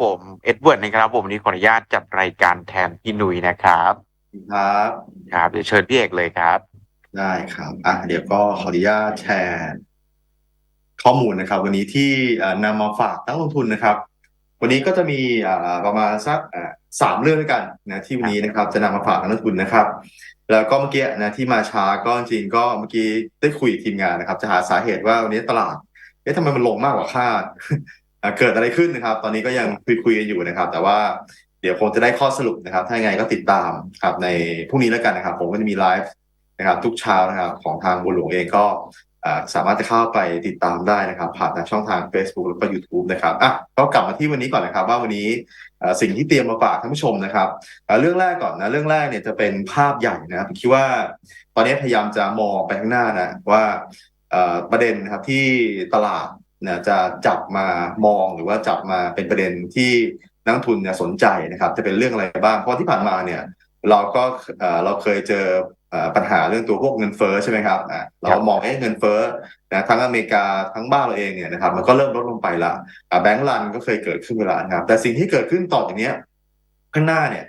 ผมเอ็ดเวิร์ดนะครับผมวันนี้ขออนุญาตจัดรายการแทนพี่หนุ่ยนะครับครับครับเดี๋ยวเชิญพี่เอกเลยครับ ได้ครับอะเดี๋ยวก็ขออนุญาตแชร์ข้อมูลนะครับ วันนี้ที่เอ่อนำมาฝากนักลงทุนนะครับ วันนี้ก็จะมีอ่าประมาณสักอ่าสามเรื่องด้วยกันนะที่วันนี้นะครับ จะนำมาฝากนักลงทุนนะครับ แล้วก็เมื่อกี้นะที่มาช้าก็จริงๆก็เมื่อกี้ได้คุยกับทีมงานนะครับ จะหาสาเหตุว่าวันนี้ตลาดเอ๊ะทำไมมันลงมากกว่าคาดอ่า เกิดอะไรขึ้นนะครับ ตอนนี้ก็ยังคุยคุยกันอยู่นะครับ แต่ว่าเดี๋ยวคงจะได้ข้อสรุปนะครับ ถ้ายังไงก็ติดตามครับในพรุ่งนี้แล้วกันนะครับ ผมก็จะมีไลฟ์นะครับ ทุกเช้านะครับ ของทางบุญหลวงเองก็อ่าสามารถจะเข้าไปติดตามได้นะครับ ผ่านทางช่องทาง Facebook แล้วก็ YouTube นะครับอะก็กลับมาที่วันนี้ก่อนนะครับ ว่าวันนี้อ่าสิ่งที่เตรียมมาฝากท่านผู้ชมนะครับอ่าเรื่องแรกก่อนนะเรื่องแรกเนี่ยจะเป็นภาพใหญ่นะครับผมคิดว่า ตอนนี้พยายามจะมองไปข้างหน้านะว่าเอ่อประเด็นนะครับที่ตลาดเนี่ยจะจับมามองหรือว่าจับมาเป็นประเด็นที่นักทุนเนี่ยสนใจนะครับ จะเป็นเรื่องอะไรบ้าง เพราะที่ผ่านมาเนี่ยเราก็เราเคยเจอปัญหาเรื่องตัวพวกเงินเฟ้อใช่ไหมครับเรามองเอ๊ะเงินเฟ้อนะทั้งอเมริกาทั้งบ้านเราเองเนี่ยนะครับมันก็เริ่มลดลงไปละแบงก์รันก็เคยเกิดขึ้นเวลานะครับ แต่สิ่งที่เกิดขึ้นต่อจากนี้ข้างหน้าเนี่ย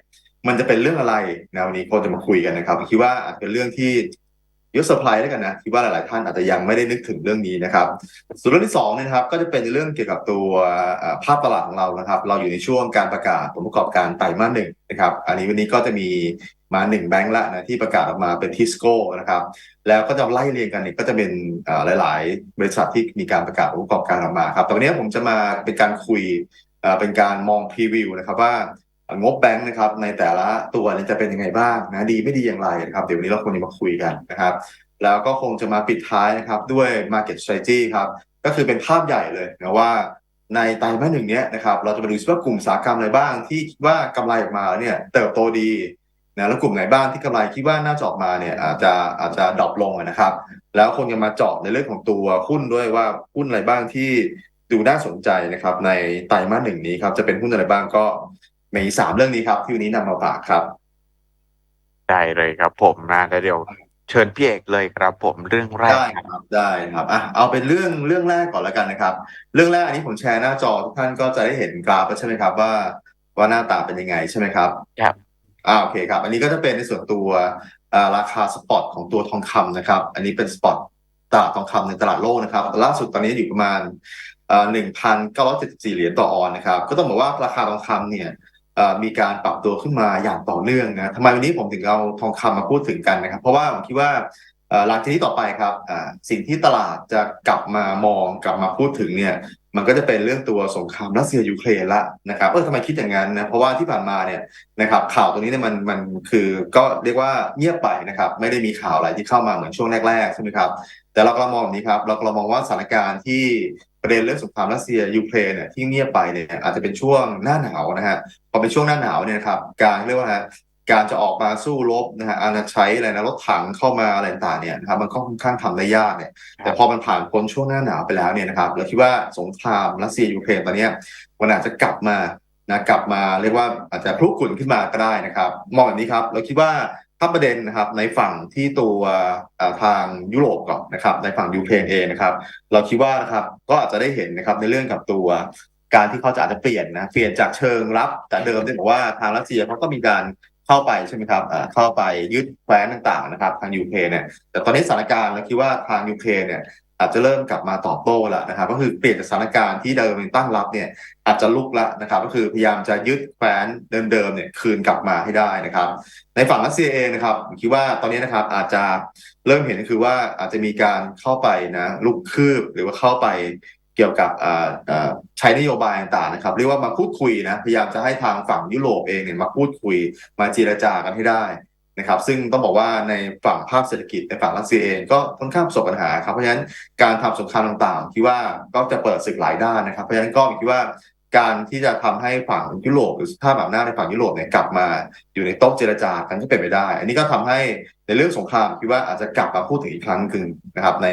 มันจะเป็นเรื่องอะไรนะวันนี้ก็จะมาคุยกันนะครับคิดว่าอาจเป็นเรื่องที่ ยอะเซอร์ไพรส์แล้วกันนะคิดว่าหลาย ๆ ท่านอาจจะยังไม่ได้นึกถึงเรื่องนี้นะครับ ส่วนเรื่องที่สองเนะครับก็จะเป็นเรื่องเกี่ยวกับตัวภาพตลาดของเรานะครับ เราอยู่ในช่วงการประกาศผลประกอบการไตรมาสหนึ่งนะครับ อันนี้วันนี้ก็จะมีมาหนึ่งแบงก์ละนะที่ประกาศออกมาเป็นทิสโก้นะครับ แล้วก็จะไล่เรียงกันเนี่ยก็จะเป็นหลาย ๆ บริษัทที่มีการประกาศผลประกอบการออกมาครับแต่วันนี้ผมจะมาเป็นการคุยเป็นการมองพรีวิวนะครับว่า งบแบงค์นะครับในแต่ละตัวเนี่ยจะเป็นยังไงบ้างนะดีไม่ดีอย่างไรนะครับเดี๋ยววันนี้เราควรจะมาคุยกันนะครับแล้วก็คงจะมาปิดท้ายนะครับด้วย Market Strategy ครับก็คือเป็นภาพใหญ่เลยนะว่าในไตรมาสหนึ่งเนี้ยนะครับเราจะมาดูว่ากลุ่มสาหกรรมอะไรบ้าง ที่คิดว่ากำไรออกมาเนี่ยเติบโตดีนะแล้วกลุ่มไหนบ้างที่กำไรคิดว่าน่าจะออกมาเนี่ยอาจจะอาจจะดรอปลงนะครับ แล้วคงจะมาเจาะในเรื่องของตัวหุ้นด้วยว่าหุ้นอะไรบ้างที่ดูน่าสนใจนะครับในไตรมาสหนึ่งนี้ครับจะเป็นหุ้นอะไรบ้างก็ มีสามเรื่องนี้ครับ ที่วันนี้นำมาฝากครับ ได้เลยครับผมนะแล้วเดี๋ยวเชิญพี่เอกเลยครับ ผมเรื่องแรกได้ครับได้ครับอะเอาเป็นเรื่องเรื่องแรกก่อนแล้วกันนะครับ เรื่องแรกอันนี้ผมแชร์หน้าจอทุกท่านก็จะได้เห็นกราฟแล้วใช่ไหมครับ ว่าว่าหน้าตาเป็นยังไงใช่ไหมครับครับอ่าโอเคครับ อันนี้ก็จะเป็นในส่วนตัวอ่าราคาสปอตของตัวทองคำนะครับ อันนี้เป็นสปอตตลาดทองคำในตลาดโลกนะครับ ล่าสุดตอนนี้อยู่ประมาณอ่าหนึ่งพันเก้าร้อยเจ็ดสิบสี่เหรียญต่อออนนะครับ ก็ต้องบอกว่าราคาทองคำเนี่ยเอ่อ มีการปรับตัวขึ้นมาอย่างต่อเนื่องนะทำไมวันนี้ผมถึงเอาทองคำมาพูดถึงกันนะครับ เพราะว่าผมคิดว่าหลังจากนี้ต่อไปครับสิ่งที่ตลาดจะกลับมามองกลับมาพูดถึงเนี่ยมันก็จะเป็นเรื่องตัวสงครามรัสเซียยูเครนละนะครับเออทำไมคิดอย่างนั้นนะเพราะว่าที่ผ่านมาเนี่ยนะครับข่าวตรงนี้เนี่ยมันมันคือก็เรียกว่าเงียบไปนะครับไม่ได้มีข่าวอะไรที่เข้ามาเหมือนช่วงแรกๆใช่ไหมครับแต่เราก็มองแบบนี้ครับเราก็มองว่าสถานการณ์ที่ ประเด็นเรื่องสงครามรัสเซียยูเครนเนี่ยที่เงียบไปเนี่ยอาจจะเป็นช่วงหน้าหนาวนะฮะพอเป็นช่วงหน้าหนาวเนี่ยครับการเรียกว่าการจะออกมาสู้รบนะฮะอาจจะใช้อะไรนะรถถังเข้ามาอะไรต่างเนี่ยนะครับมันก็ค่อนข้างทำได้ยากเนี่ยแต่พอมันผ่านพ้นช่วงหน้าหนาวไปแล้วเนี่ยนะครับเราคิดว่าสงครามรัสเซียยูเครนตอนนี้มันอาจจะกลับมานะกลับมาเรียกว่าอาจจะพลุกลุ่นขึ้นมาก็ได้นะครับ มองแบบนี้ครับ เราคิดว่า ถ้าประเด็นนะครับในฝั่งที่ตัวทางยุโรปก่อนนะครับ ในฝั่งยูเครนเองนะครับ เราคิดว่านะครับก็อาจจะได้เห็นนะครับในเรื่องกับตัวการที่เขาจะอาจจะเปลี่ยนนะเปลี่ยนจากเชิงรับแต่เดิมที่บอกว่าทางรัสเซียเขาก็มีการเข้าไปใช่ไหมครับเข้าไปยึดแคว้นต่างๆนะครับ ทางยูเครนเนี่ยแต่ตอนนี้สถานการณ์เราคิดว่าทางยูเครนเนี่ย อาจจะเริ่มกลับมาตอบโต้แล้วนะครับ ก็คือเปลี่ยนจากสถานการณ์ที่เดิมเป็นตั้งรับเนี่ยอาจจะลุกละนะครับ ก็คือพยายามจะยึดแคว้นเดิมๆเนี่ยคืนกลับมาให้ได้นะครับ ในฝั่งรัสเซียเองนะครับผมคิดว่าตอนนี้นะครับอาจจะเริ่มเห็นก็คือว่าอาจจะมีการเข้าไปนะลุกคืบหรือว่าเข้าไปเกี่ยวกับใช้นโยบายต่างๆนะครับเรียกว่ามาพูดคุยนะพยายามจะให้ทางฝั่งยุโรปเองเนี่ยมาพูดคุยมาเจรจากันให้ได้ นะครับซึ่งต้องบอกว่าในฝั่งภาคเศรษฐกิจในฝั่งรัสเซียเองก็ค่อนข้างประสบปัญหาครับเพราะฉะนั้นการทำสงครามต่างๆคิดว่าก็จะเปิดศึกหลายด้านนะครับเพราะฉะนั้นก็คิดว่าการที่จะทำให้ฝั่งยุโรปหรือภาพแบบหน้าในฝั่งยุโรปเนี่ยกลับมาอยู่ในโต๊ะเจรจากันก็เป็นไปได้ อันนี้ก็ทำให้ในเรื่องสงครามคิดว่าอาจจะกลับมาพูดถึงอีกครั้งหนึ่งนะครับใน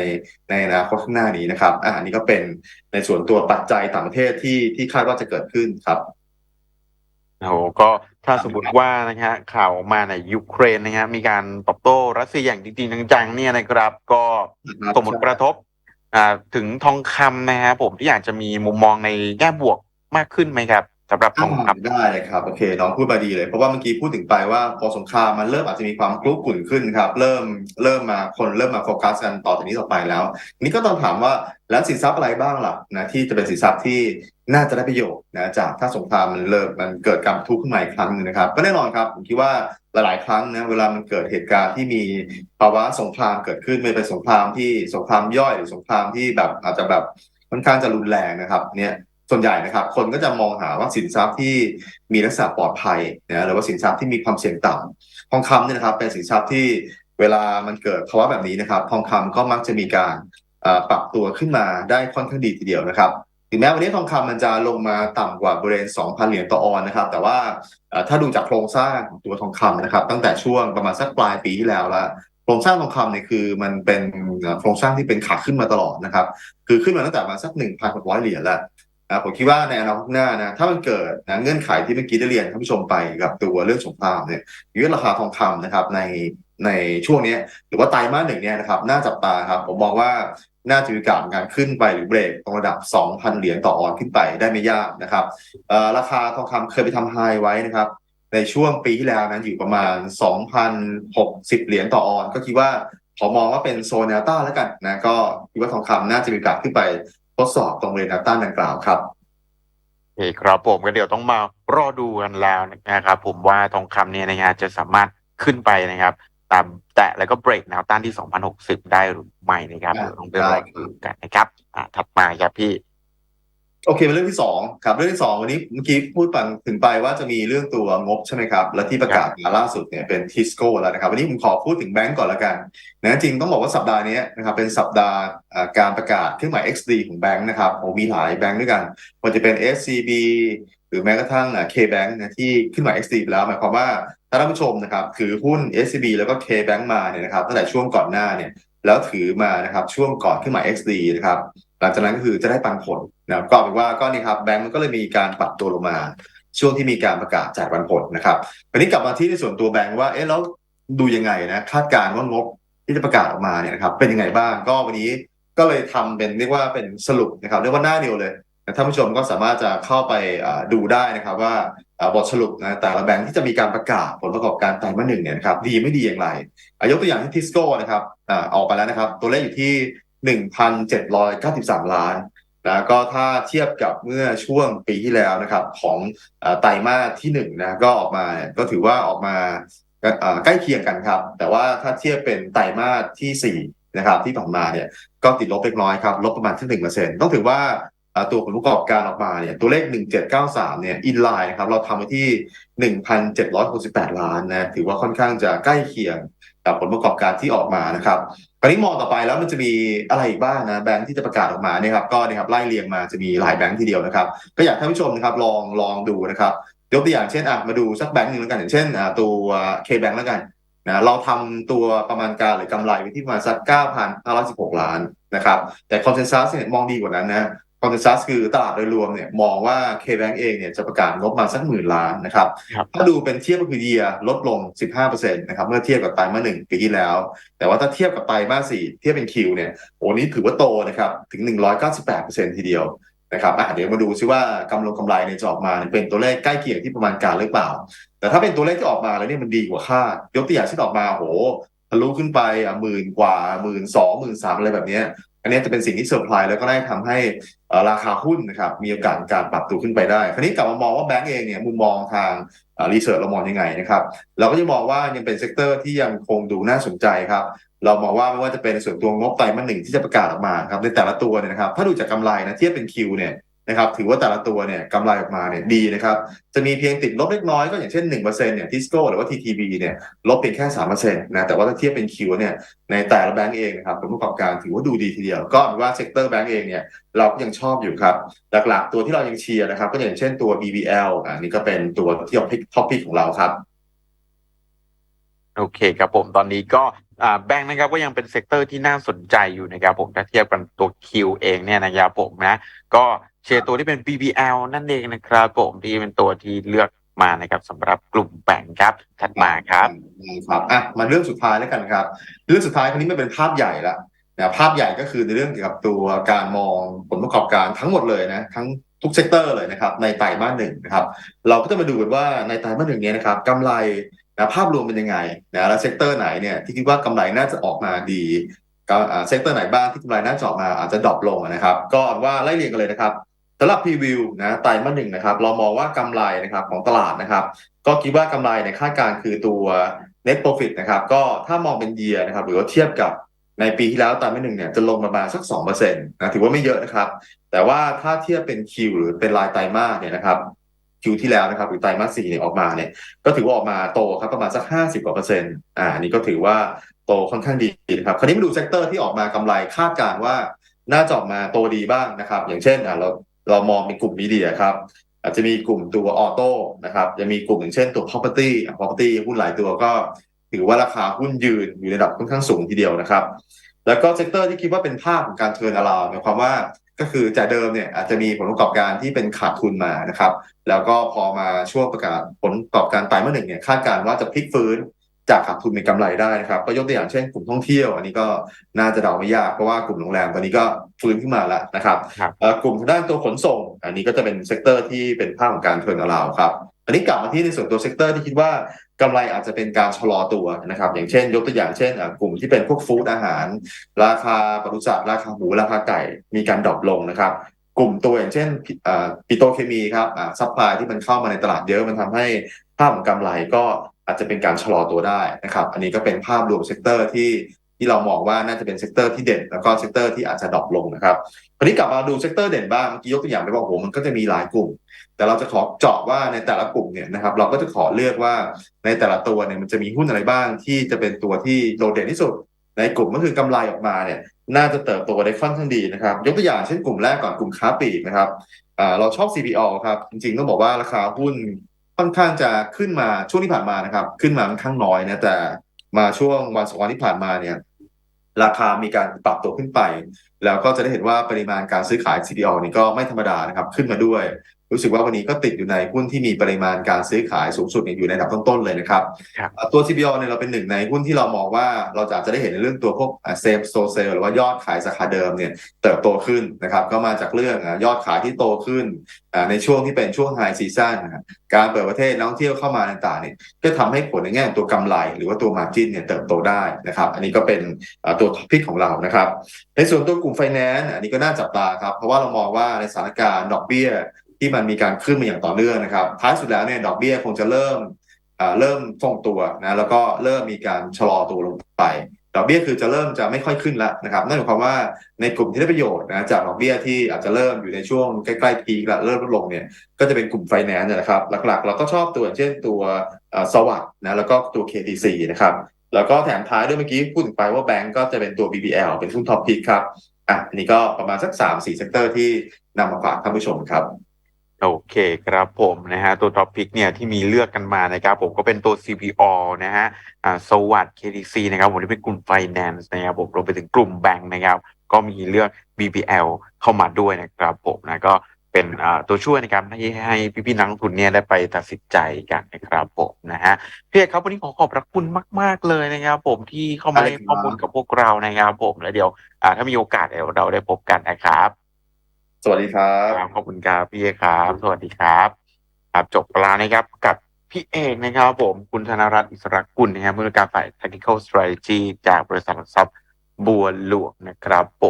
ในอนาคตข้างหน้านี้นะครับอ่าอันนี้ก็เป็นในส่วนตัวปัจจัยต่างประเทศที่ที่คาดว่าจะเกิดขึ้นครับ โอ้โหก็ถ้าสมมติว่านะฮะข่าวออกมาในยูเครนนะฮะมีการตอบโต้รัสเซียอย่างจริงๆจังๆเนี่ยนะครับ ก็ส่งผลกระทบอ่าถึงทองคำนะฮะผมที่อยากจะมีมุมมองในแง่บวกมากขึ้นไหมครับ สำหรับทองคอ่าได้เลยครับโอเคน้องพูดมาดีเลย เพราะว่าเมื่อกี้พูดถึงไปว่าพอสงครามมันเริ่มอาจจะมีความกรุกรุ่นขึ้นครับเริ่มเริ่มมาคนเริ่มมาโฟกัสกันต่อจากนี้ต่อไปแล้วทีนี้ก็ต้องถามว่าแล้วสินทรัพย์อะไรบ้างล่ะนะที่จะเป็นสินทรัพย์ที่น่าจะได้ประโยชน์นะจากถ้าสงครามมันเริ่มมันเกิดการปะทุขึ้นมาอีกครั้งหนึงนะครับ ก็แน่นอนครับผมคิดว่าหลาย ๆ ครั้งนะเวลามันเกิดเหตุการณ์ที่มีภาวะสงครามเกิดขึ้นไม่เป็นสงครามที่สงครามย่อยหรือสงครามที่แบบอาจจะแบบค่อนข้างจะรุนแรงนะครับเนี่ย ส่วนใหญ่นะครับ คนก็จะมองหาว่าสินทรัพย์ที่มีลักษณะปลอดภัยนะหรือว่าสินทรัพย์ที่มีความเสี่ยงต่ำทองคำเนี่ยนะครับ เป็นสินทรัพย์ที่เวลามันเกิดภาวะแบบนี้นะครับ ทองคำก็มักจะมีการปรับตัวขึ้นมาได้ค่อนข้างดีทีเดียวนะครับถึงแม้วันนี้ทองคำมันจะลงมาต่ำกว่าบริเวณ 2,000 เหรียญต่อออนนะครับ แต่ว่าถ้าดูจากโครงสร้างของตัวทองคำนะครับ ตั้งแต่ช่วงประมาณสักปลายปีที่แล้วละโครงสร้างทองคำเนี่ยคือมันเป็นโครงสร้างที่เป็นขาขึ้นมาตลอดนะครับ คือขึ้นมาตั้งแต่ประมาณสัก1,600เหรียญแล้ว นะผมคิดว่าในอนาคตหน้านะถ้ามันเกิดนะเงื่อนไขที่เมื่อกี้ได้เรียนท่านผู้ชมไปกับตัวเรื่องสงครามเนี่ยยู่ที่ราคาทองคำนะครับในในช่วงนี้หรือว่าไตรมาสหนึ่งเนี่ยนะครับน่าจับตาครับผมมองว่าน่าจะมีกาสของการขึ้นไปหรือเบรกตรงระดับ 2,000 เหรียญต่อออนขึ้นไปได้ไม่ยากนะครับราคาทองคำเคยไปทำไฮไว้นะครับในช่วงปีที่แล้วนั้นอยู่ประมาณ 2,060 เหรียญต่อออน ก็คิดว่าขอมองว่าเป็นโซนแนวต้านแล้วกันนะก็คิดว่าทองคำน่าจะมีโอกาสขึ้นไป ทดสอบตรงบริเวณแนวต้านดังกล่าวครับำโอเคครับผมก็เดี๋ยวต้องมารอดูกันแล้วนะครับผมว่าทองคำเนี่ยนะฮะจะสามารถขึ้นไปนะครับ ตามแตะแล้วก็เบรกแนวต้านที่ 2,060 ได้หรือไม่นะครับได้เดี๋ยวต้องไปรอดูกันนะครับอ่าถัดมาครับพี่ โอเคเป็นเรื่องที่สองครับเรื่องที่สองวันนี้เมื่อกี้พูดไปถึงไปว่าจะมีเรื่องตัวงบใช่ไหมครับ และที่ประกาศมาล่าสุดเนี่ยเป็นทิสโก้แล้วนะครับ วันนี้ผมขอพูดถึงแบงก์ก่อนละกันนะจริงต้องบอกว่าสัปดาห์นี้นะครับเป็นสัปดาห์การประกาศเครื่องหมาย XD ของแบงก์นะครับโอ้มีหลายแบงก์ด้วยกันมันจะเป็น SCB หรือแม้กระทั่งอ่า KBank นะที่ขึ้นหมาย XD ไปแล้วหมายความว่าถ้าท่านผู้ชมนะครับถือหุ้น SCB แล้วก็ KBank มาเนี่ยนะครับตั้งแต่ช่วงก่อนหน้าเนี่ยแล้วถือมานะครับช่วงก่อนขึ้นหมาย XD นะครับ หลังจากนั้นก็คือจะได้ปันผลนะครับก็เป็นว่าก็นี่ครับแบงก์มันก็เลยมีการปรับตัวลงมา ช่วงที่มีการประกาศจ่ายปันผลนะครับวันนี้กลับมาที่ในส่วนตัวแบงก์ว่าเอ๊ะแล้วดูยังไงนะคาดการณ์ว่างบที่จะประกาศออกมาเนี่ยนะครับเป็นยังไงบ้างก็วันนี้ก็เลยทำเป็นเรียกว่าเป็นสรุปนะครับเรียกว่าหน้าเดียวเลยท่านผู้ชมก็สามารถจะเข้าไปดูได้นะครับว่าบทสรุปนะแต่ละแบงก์ที่จะมีการประกาศผลประกอบการไตรมาสหนึ่งเนี่ยนะครับดีไม่ดีอย่างไรยกตัวอย่างที่ทิสโก้นะครับอออกไปแล้วนะครับ ตัวเลขอยู่ที่ 1,793 ล้านนะก็ถ้าเทียบกับเมื่อช่วงปีที่แล้วนะครับของไตรมาสที่หนึ่งนะก็ออกมาก็ถือว่าออกมาใกล้เคียงกันครับ แต่ว่าถ้าเทียบเป็นไตรมาสที่สี่นะครับที่ผ่านมาเนี่ยก็ติดลบเล็กน้อยครับลบประมาณที่หนึ่งเปอร์เซ็นต์ต้องถือว่า ตัวผลประกอบการออกมาเนี่ยตัวเลข 1793 เนี่ยอินไลน์ครับเราทำไว้ที่ 1,768 ล้านนะถือว่าค่อนข้างจะใกล้เคียงกับผลประกอบการที่ออกมานะครับคราวนี้มองต่อไปแล้วมันจะมีอะไรอีกบ้างนะแบงค์ที่จะประกาศออกมาเนี่ยครับก็เนี่ยครับไล่เรียงมาจะมีหลายแบงค์ทีเดียวนะครับก็อยากให้ท่านผู้ชมนะครับลองลองดูนะครับยกตัวอย่างเช่นอะมาดูสักแบงค์หนึ่งแล้วกันอย่างเช่นอะตัว K-Bank แล้วกันนะเราทำตัวประมาณการหรือกำไรไว้ที่ประมาณสัก9,516 ล้านนะครับแต่คอนเซนแซสเนี่ยมองดีกว่านั้นนะ คอนเซนแซสคือตลาดโดยรวมเนี่ยมองว่า K-Bank เองเนี่ยจะประกาศงบมาสักหมื่นล้านนะครับครับถ้าดูเป็นเทียบก็คือ year ลดลง 15%นะครับเมื่อเทียบกับไตรมาสหนึ่งปีที่แล้ว แต่ว่าถ้าเทียบกับไตรมาสสี่เทียบเป็นคิวเนี่ยโอ้นี้ถือว่าโตนะครับถึง 198%ทีเดียวนะครับอะเดี๋ยวมาดูซิว่ากำลงกำไรในยจะออกมาเนี่ยเป็นตัวเลขใกล้เคียงที่ประมาณการหรือเปล่า แต่ถ้าเป็นตัวเลขที่ออกมาแล้วเนี่ยมันดีกว่าคาดยกตัวอย่างเช่นออกมาโหทะลุขึ้นไปอะหมื่นกว่าหมื่นสองหมื่นสามอะไรแบบเนี้ย อันนี้จะเป็นสิ่งที่เซอร์ไพรส์แล้วก็ได้ทำให้ราคาหุ้นนะครับมีโอกาสการปรับตัวขึ้นไปได้ คราวนี้กลับมามองว่าแบงก์เองเนี่ยมุมมองทางรีเสิร์ชเรามองยังไงนะครับเราก็จะมองว่ายังเป็นเซกเตอร์ที่ยังคงดูน่าสนใจครับเรามองว่าไม่ว่าจะเป็นในส่วนตัวงบไตรมาสหนึ่งที่จะประกาศออกมาครับในแต่ละตัวเนี่ยนะครับถ้าดูจากกำไรนะเทียบเป็นคิวเนี่ย นะครับถือว่าแต่ละตัวเนี่ยกำไรออกมาเนี่ยดีนะครับจะมีเพียงติดลบเล็กน้อยก็อย่างเช่น1%เนี่ยทิสโก้หรือว่า TTB เนี่ยลบเพียงแค่3%นะแต่ว่าถ้าเทียบเป็นคิวเนี่ยในแต่ละแบงก์เองนะครับผลประกอบการถือว่าดูดีทีเดียว ก็เป็นว่าเซกเตอร์แบงก์เองเนี่ยเราก็ยังชอบอยู่ครับ หลักๆ ตัวที่เรายังเชียร์นะครับ ก็อย่างเช่นตัว BBL อ่านี่ก็เป็นตัวที่ท็อปพิกท็อปพิกของเราครับโอเคครับผมตอนนี้ก็แบงค์นะครับก็ยังเป็นเซกเตอร์ที่น่าสนใจอยู่นะครับผมถ้าเทียบกันตัวคิวเองเนี่ยนะครับผมนะก็ เชยร์ตัวที่เป็น BBL นั่นเองนะครับผมที่เป็นตัวที่เลือกมานะครับสำหรับกลุ่มแบ่งครับถัดมาครับอืมครับอะมาเรื่องสุดท้ายแล้วกันครับ เรื่องสุดท้ายคราวนี้มันเป็นภาพใหญ่ละนะภาพใหญ่ก็คือในเรื่องเกี่ยวกับตัวการมองผลประกอบการทั้งหมดเลยนะทั้งทุกเซกเตอร์เลยนะครับในไตรมาสหนึ่งนะครับ เราก็จะมาดูกันว่าในไตรมาสหนึ่งเนี้นะครับกำไรนะภาพรวมเป็นยังไงนะแล้วเซกเตอร์ไหนเนี่ยที่คิดว่ากำไรน่าจะออกมาดีก็เซกเตอร์ไหนบ้างที่กำไรน่าจะออกมาอาจจะดรอปลงนะครับ ก็ว่าไล่เรียงกันเลยนะครับ สำหรับพรีวิวนะไตรมาสหนึ่งนะครับ เรามองว่ากำไรนะครับของตลาดนะครับ ก็คิดว่ากำไรในคาดการคือตัว net profit นะครับ ก็ถ้ามองเป็น year นะครับ หรือว่าเทียบกับในปีที่แล้วไตรมาสหนึ่งเนี่ยจะลงประมาณสัก2%นะถือว่าไม่เยอะนะครับ แต่ว่าถ้าเทียบเป็น Q หรือเป็นรายไตรมาสเนี่ยนะครับ Q ที่แล้วนะครับหรือไตรมาสสี่เนี่ยออกมาเนี่ยก็ถือว่าออกมาโตครับประมาณสักห้าสิบกว่าเปอร์เซ็นต์อ่าอันนี้ก็ถือว่าโตค่อนข้างดีนะครับคราวนี้มาดูเซกเตอร์ที่ออกมากำไรคาดการว่าน่าจะออกมาโตดีบ้างนะครับ อย่างเช่นอ่าเรา เรามองเป็นกลุ่มมีเดียครับ อาจจะมีกลุ่มตัวออโต้นะครับจะมีกลุ่มอย่างเช่นตัว property property หุ้นหลายตัวก็ถือว่าราคาหุ้นยืนอยู่ในระดับค่อนข้างสูงทีเดียวนะครับ แล้วก็เซกเตอร์ที่คิดว่าเป็นภาพของการเทิร์นอราวหมายความว่าก็คือจากเดิมเนี่ยอาจจะมีผลประกอบการที่เป็นขาดทุนมานะครับ แล้วก็พอมาช่วงประกาศผลประกอบการไตรมาสหนึ่งเนี่ยคาดการณ์ว่าจะพลิกฟื้น จากขาดทุนเป็นกำไรได้นะครับ ก็ยกตัวอย่างเช่นกลุ่มท่องเที่ยว อันนี้ก็น่าจะเดาไม่ยากเพราะว่ากลุ่มโรงแรมตอนนี้ก็ฟื้นขึ้นมาแล้วนะครับครับเอ่อกลุ่มทางด้านตัวขนส่ง อันนี้ก็จะเป็นเซกเตอร์ที่เป็นภาพของการเทิร์นอราวครับอันนี้กลับมาที่ในส่วนตัวเซกเตอร์ที่คิดว่ากำไรอาจจะเป็นการชะลอตัวนะครับ อย่างเช่น ยกตัวอย่างเช่นอะกลุ่มที่เป็นพวกฟู้ดอาหาร ราคาปศุสัตว์ราคาหมูราคาไก่มีการดรอปลงนะครับกลุ่มตัวอย่างเช่นปิอ่าปิโตรเคมีครับอ่าซัพพลายที่มันเข้ามาในตลาดเยอะมันทำให้ภาพของกำไรก็ อาจจะเป็นการชะลอตัวได้นะครับ อันนี้ก็เป็นภาพรวมเซกเตอร์ที่ที่เรามองว่าน่าจะเป็นเซกเตอร์ที่เด่นแล้วก็เซกเตอร์ที่อาจจะดรอปลงนะครับคราวนี้กลับมาดูเซกเตอร์เด่นบ้างเมื่อกี้ยกตัวอย่างไปว่าโอ้โหมันก็จะมีหลายกลุ่ม แต่เราจะขอเจาะว่าในแต่ละกลุ่มเนี่ยนะครับ เราก็จะขอเลือกว่าในแต่ละตัวเนี่ยมันจะมีหุ้นอะไรบ้างที่จะเป็นตัวที่โดดเด่นที่สุด ในกลุ่มก็คือกำไรออกมาเนี่ย น่าจะเติบโตได้ค่อนข้างดีนะครับ ยกตัวอย่างเช่นกลุ่มแรกก่อนกลุ่มค้าปลีกนะครับเราชอบ CPO ครับจริงๆต้องบอกว่าราคาหุ้น ค่อนข้างจะขึ้นมาช่วงที่ผ่านมานะครับ ขึ้นมาค่อนข้างน้อยนะแต่มาช่วงวันสองวันที่ผ่านมาเนี่ย ราคามีการปรับตัวขึ้นไป แล้วก็จะได้เห็นว่าปริมาณการซื้อขาย CDO นี่ก็ไม่ธรรมดานะครับ ขึ้นมาด้วย รู้สึกว่าวันนี้ก็ติดอยู่ในหุ้นที่มีปริมาณการซื้อขายสูงสุดเนี่ยอยู่ในอันดับต้นๆเลยนะครับครับอ่าตัว CPO เนี่ยเราเป็นหนึ่งในหุ้นที่เรามองว่าเราจะอาจจะได้เห็นในเรื่องตัวพวกเซมโซเซลหรือว่ายอดขายสาขาเดิมเนี่ยเติบโตขึ้นนะครับก็มาจากเรื่องอะยอดขายที่โตขึ้นอ่าในช่วงที่เป็นช่วงไฮซีซั่นการเปิดประเทศนักท่องเที่ยวเข้ามาต่างๆเนี่ยก็ทำให้ผลในแง่ของตัวกำไร หรือว่าตัวมาจินเนี่ยเติบโตได้นะครับอันนี้ก็เป็นอ่าตัวท็อปิกของเรานะครับในส่วนตัวกลุ่มไฟแนนซ์อันนี้ก็น่าจับตาครับเพราะว่าเรามองว่าในสถานการณ์ดอกเบี้ย ที่มันมีการขึ้นมาอย่างต่อเนื่องนะครับท้ายสุดแล้วเนี่ยดอกเบี้ยคงจะเริ่มเริ่มทรงตัวนะแล้วก็เริ่มมีการชะลอตัวลงไปดอกเบี้ยคือจะเริ่มจะไม่ค่อยขึ้นแล้วนะครับนั่นหมายความว่าในกลุ่มที่ได้ประโยชน์นะจากดอกเบี้ยที่อาจจะเริ่มอยู่ในช่วงใกล้ๆพีคล้วเริ่มลดลงเนี่ยก็จะเป็นกลุ่มไฟแนนซ์นะครับ หลักๆ เราก็ชอบตัวเช่นตัวสวัสด์นะแล้วก็ตัว KTC นะครับแล้วก็แถมท้ายด้วยเมื่อกี้พูดถึงไปว่าแบงก์ก็จะเป็นตัว BBL เป็นหุ้นท็อปพิกครับอะอันนี้ก็ประมาณสักสามสี่เซกเตอร์ที่นำมาฝากท่านผู้ชมครับ โอเคครับผมนะฮะตัวท็อปพิกเนี่ยที่มีเลือกกันมานะครับผมก็เป็นตัว CPO นะฮะอ่าสวัสด์ KTC นะครับผมที่เป็นกลุ่ม Finance นะครับผมรวมไปถึงกลุ่มแบงค์นะครับ ก็มีเลือก BBL เข้ามาด้วยนะครับผมนะก็เป็นตัวช่วยในการให้ให้พี่ๆนักลงทุนเนี่ยได้ไปตัดสินใจกันนะครับผมนะฮะพี่เอกครับวันนี้ขอขอบพระคุณมาก ๆเลยนะครับผมที่เข้ามาให้ข้อมูลกับพวกเรานะครับผมแล้วเดี๋ยวถ้ามีโอกาสเดี๋ยวเราได้พบกันนะครับ สวัสดีครับ ครับขอบคุณครับพี่เอกครับ สวัสดีครับ ครับจบไปลานะครับกับพี่เอกนะครับผมคุณธนรัตน์อิสระกุลนะครับผู้จัดการฝ่าย technical strategy จากบริษัทหลักทรัพย์บัวหลวงนะครับผม